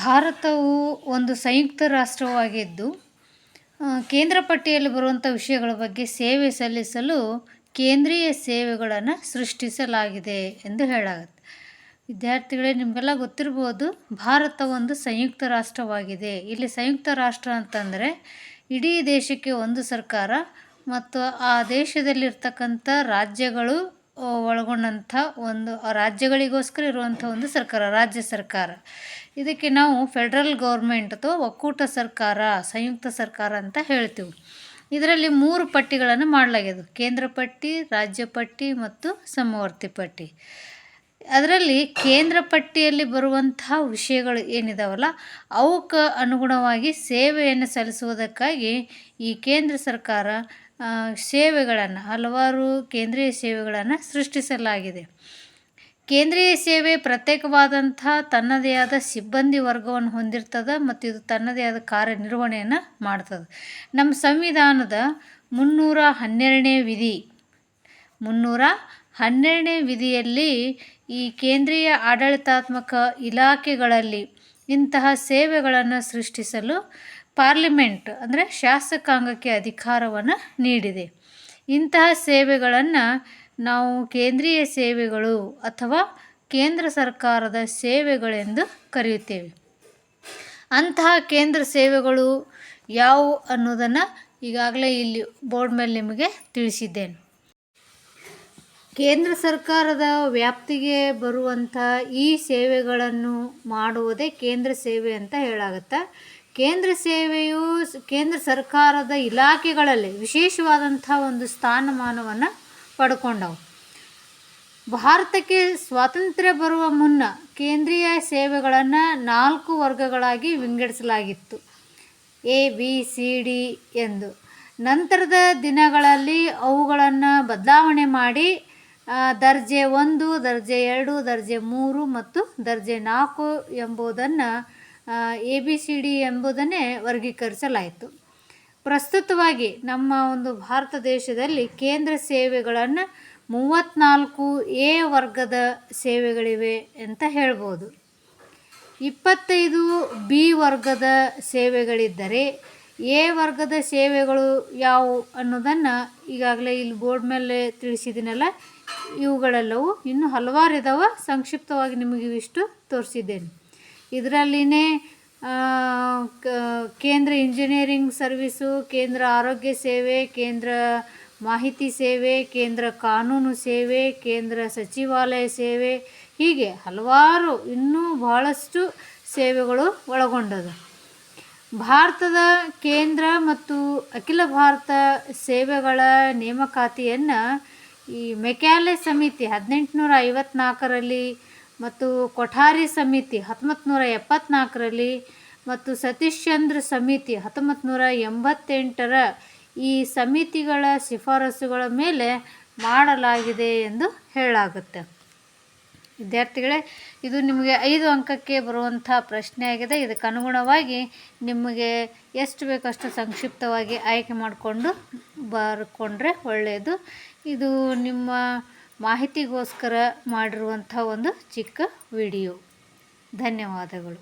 ಭಾರತವು ಒಂದು ಸಂಯುಕ್ತ ರಾಷ್ಟ್ರವಾಗಿದ್ದು ಕೇಂದ್ರ ಪಟ್ಟಿಯಲ್ಲಿ ಬರುವಂಥ ವಿಷಯಗಳ ಬಗ್ಗೆ ಸೇವೆ ಸಲ್ಲಿಸಲು ಕೇಂದ್ರೀಯ ಸೇವೆಗಳನ್ನು ಸೃಷ್ಟಿಸಲಾಗಿದೆ ಎಂದು ಹೇಳಾಗುತ್ತೆ. ವಿದ್ಯಾರ್ಥಿಗಳೇ, ನಿಮಗೆಲ್ಲ ಗೊತ್ತಿರ್ಬೋದು, ಭಾರತ ಒಂದು ಸಂಯುಕ್ತ ರಾಷ್ಟ್ರವಾಗಿದೆ. ಇಲ್ಲಿ ಸಂಯುಕ್ತ ರಾಷ್ಟ್ರ ಅಂತಂದರೆ ಇಡೀ ದೇಶಕ್ಕೆ ಒಂದು ಸರ್ಕಾರ ಮತ್ತು ಆ ದೇಶದಲ್ಲಿರ್ತಕ್ಕಂಥ ರಾಜ್ಯಗಳು ಒಳಗೊಂಡಂಥ ಒಂದು ರಾಜ್ಯಗಳಿಗೋಸ್ಕರ ಇರುವಂಥ ಒಂದು ಸರ್ಕಾರ, ರಾಜ್ಯ ಸರ್ಕಾರ. ಇದಕ್ಕೆ ನಾವು ಫೆಡ್ರಲ್ ಗೌರ್ಮೆಂಟ್ ಅಥವಾ ಒಕ್ಕೂಟ ಸರ್ಕಾರ, ಸಂಯುಕ್ತ ಸರ್ಕಾರ ಅಂತ ಹೇಳ್ತೀವಿ. ಇದರಲ್ಲಿ ಮೂರು ಪಟ್ಟಿಗಳನ್ನು ಮಾಡಲಾಗಿದೆ. ಕೇಂದ್ರ ಪಟ್ಟಿ, ರಾಜ್ಯ ಪಟ್ಟಿ ಮತ್ತು ಸಮವರ್ತಿ ಪಟ್ಟಿ. ಅದರಲ್ಲಿ ಕೇಂದ್ರ ಪಟ್ಟಿಯಲ್ಲಿ ಬರುವಂತಹ ವಿಷಯಗಳು ಏನಿದಾವಲ್ಲ, ಅವಕ್ಕೆ ಅನುಗುಣವಾಗಿ ಸೇವೆಯನ್ನು ಸಲ್ಲಿಸುವುದಕ್ಕಾಗಿ ಈ ಕೇಂದ್ರ ಸರ್ಕಾರ ಸೇವೆಗಳನ್ನು, ಹಲವಾರು ಕೇಂದ್ರೀಯ ಸೇವೆಗಳನ್ನು ಸೃಷ್ಟಿಸಲಾಗಿದೆ. ಕೇಂದ್ರೀಯ ಸೇವೆ ಪ್ರತ್ಯೇಕವಾದಂಥ, ತನ್ನದೇ ಆದ ಸಿಬ್ಬಂದಿ ವರ್ಗವನ್ನು ಹೊಂದಿರ್ತದೆ ಮತ್ತು ಇದು ತನ್ನದೇ ಆದ ಕಾರ್ಯನಿರ್ವಹಣೆಯನ್ನು ಮಾಡ್ತದೆ. ನಮ್ಮ ಸಂವಿಧಾನದ ಮುನ್ನೂರ ಹನ್ನೆರಡನೇ ವಿಧಿ, ಮುನ್ನೂರ ಹನ್ನೆರಡನೇ ವಿಧಿಯಲ್ಲಿ ಈ ಕೇಂದ್ರೀಯ ಆಡಳಿತಾತ್ಮಕ ಇಲಾಖೆಗಳಲ್ಲಿ ಇಂತಹ ಸೇವೆಗಳನ್ನು ಸೃಷ್ಟಿಸಲು ಪಾರ್ಲಿಮೆಂಟ್ ಅಂದರೆ ಶಾಸಕಾಂಗಕ್ಕೆ ಅಧಿಕಾರವನ್ನು ನೀಡಿದೆ. ಇಂತಹ ಸೇವೆಗಳನ್ನು ನಾವು ಕೇಂದ್ರೀಯ ಸೇವೆಗಳು ಅಥವಾ ಕೇಂದ್ರ ಸರ್ಕಾರದ ಸೇವೆಗಳೆಂದು ಕರೆಯುತ್ತೇವೆ. ಅಂತಹ ಕೇಂದ್ರ ಸೇವೆಗಳು ಯಾವುವು ಅನ್ನೋದನ್ನು ಈಗಾಗಲೇ ಇಲ್ಲಿ ಬೋರ್ಡ್ ಮೇಲೆ ನಿಮಗೆ ತಿಳಿಸಿದ್ದೇನೆ. ಕೇಂದ್ರ ಸರ್ಕಾರದ ವ್ಯಾಪ್ತಿಗೆ ಬರುವಂಥ ಈ ಸೇವೆಗಳನ್ನು ಮಾಡುವುದೇ ಕೇಂದ್ರ ಸೇವೆ ಅಂತ ಹೇಳಾಗುತ್ತೆ ಕೇಂದ್ರ ಸೇವೆಯು ಕೇಂದ್ರ ಸರ್ಕಾರದ ಇಲಾಖೆಗಳಲ್ಲಿ ವಿಶೇಷವಾದಂಥ ಒಂದು ಸ್ಥಾನಮಾನವನ್ನು ಪಡ್ಕೊಂಡವು. ಭಾರತಕ್ಕೆ ಸ್ವಾತಂತ್ರ್ಯ ಬರುವ ಮುನ್ನ ಕೇಂದ್ರೀಯ ಸೇವೆಗಳನ್ನು ನಾಲ್ಕು ವರ್ಗಗಳಾಗಿ ವಿಂಗಡಿಸಲಾಗಿತ್ತು. ಎ, ಬಿ, ಸಿ, ಡಿ ಎಂದು. ನಂತರದ ದಿನಗಳಲ್ಲಿ ಅವುಗಳನ್ನು ಬದಲಾವಣೆ ಮಾಡಿ ದರ್ಜೆ ಒಂದು, ದರ್ಜೆ ಎರಡು, ದರ್ಜೆ ಮೂರು ಮತ್ತು ದರ್ಜೆ ನಾಲ್ಕು ಎಂಬುದನ್ನು ಎ ಬಿ ಸಿ ಡಿ ಎಂಬುದನ್ನೇ ವರ್ಗೀಕರಿಸಲಾಯಿತು. ಪ್ರಸ್ತುತವಾಗಿ ನಮ್ಮ ಒಂದು ಭಾರತ ದೇಶದಲ್ಲಿ ಕೇಂದ್ರ ಸೇವೆಗಳನ್ನು ಮೂವತ್ತ್ನಾಲ್ಕು ಎ ವರ್ಗದ ಸೇವೆಗಳಿವೆ ಅಂತ ಹೇಳ್ಬೋದು. ಇಪ್ಪತ್ತೈದು ಬಿ ವರ್ಗದ ಸೇವೆಗಳಿದ್ದರೆ ಎ ವರ್ಗದ ಸೇವೆಗಳು ಯಾವುವು ಅನ್ನೋದನ್ನು ಈಗಾಗಲೇ ಇಲ್ಲಿ ಬೋರ್ಡ್ ಮೇಲೆ ತಿಳಿಸಿದ್ದೀನಲ್ಲ, ಇವುಗಳೆಲ್ಲವೂ ಇನ್ನೂ ಹಲವಾರು ಇದಾವೆ ಸಂಕ್ಷಿಪ್ತವಾಗಿ ನಿಮಗೆ ಇವಿಷ್ಟು ತೋರಿಸಿದ್ದೇನೆ. ಇದರಲ್ಲಿನೇ ಕೇಂದ್ರ ಇಂಜಿನಿಯರಿಂಗ್ ಸರ್ವಿಸು, ಕೇಂದ್ರ ಆರೋಗ್ಯ ಸೇವೆ, ಕೇಂದ್ರ ಮಾಹಿತಿ ಸೇವೆ, ಕೇಂದ್ರ ಕಾನೂನು ಸೇವೆ, ಕೇಂದ್ರ ಸಚಿವಾಲಯ ಸೇವೆ, ಹೀಗೆ ಹಲವಾರು ಇನ್ನೂ ಬಹಳಷ್ಟು ಸೇವೆಗಳು ಒಳಗೊಂಡದ ಭಾರತದ ಕೇಂದ್ರ ಮತ್ತು ಅಖಿಲ ಭಾರತ ಸೇವೆಗಳ ನೇಮಕಾತಿಯನ್ನು ಈ ಮೆಕ್ಯಾಲೆ ಸಮಿತಿ ಹದಿನೆಂಟುನೂರ ಐವತ್ನಾಲ್ಕರಲ್ಲಿ ಮತ್ತು ಕೊಠಾರಿ ಸಮಿತಿ ಹತ್ತೊಂಬತ್ತು ನೂರ ಎಪ್ಪತ್ತ್ನಾಲ್ಕರಲ್ಲಿ ಮತ್ತು ಸತೀಶ್ ಚಂದ್ರ ಸಮಿತಿ ಹತ್ತೊಂಬತ್ತು ನೂರ ಎಂಬತ್ತೆಂಟರ ಈ ಸಮಿತಿಗಳ ಶಿಫಾರಸುಗಳ ಮೇಲೆ ಮಾಡಲಾಗಿದೆ ಎಂದು ಹೇಳಲಾಗುತ್ತೆ. ವಿದ್ಯಾರ್ಥಿಗಳೇ, ಇದು ನಿಮಗೆ ಐದು ಅಂಕಕ್ಕೆ ಬರುವಂಥ ಪ್ರಶ್ನೆ ಆಗಿದೆ ಇದಕ್ಕೆ ಅನುಗುಣವಾಗಿ ನಿಮಗೆ ಎಷ್ಟು ಬೇಕಷ್ಟು ಸಂಕ್ಷಿಪ್ತವಾಗಿ ಆಯ್ಕೆ ಮಾಡಿಕೊಂಡು ಬರ್ಕೊಂಡ್ರೆ ಒಳ್ಳೆಯದು. ಇದು ನಿಮ್ಮ ಮಾಹಿತಿಗೋಸ್ಕರ ಮಾಡಿರುವಂಥ ಒಂದು ಚಿಕ್ಕ ವಿಡಿಯೋ. ಧನ್ಯವಾದಗಳು.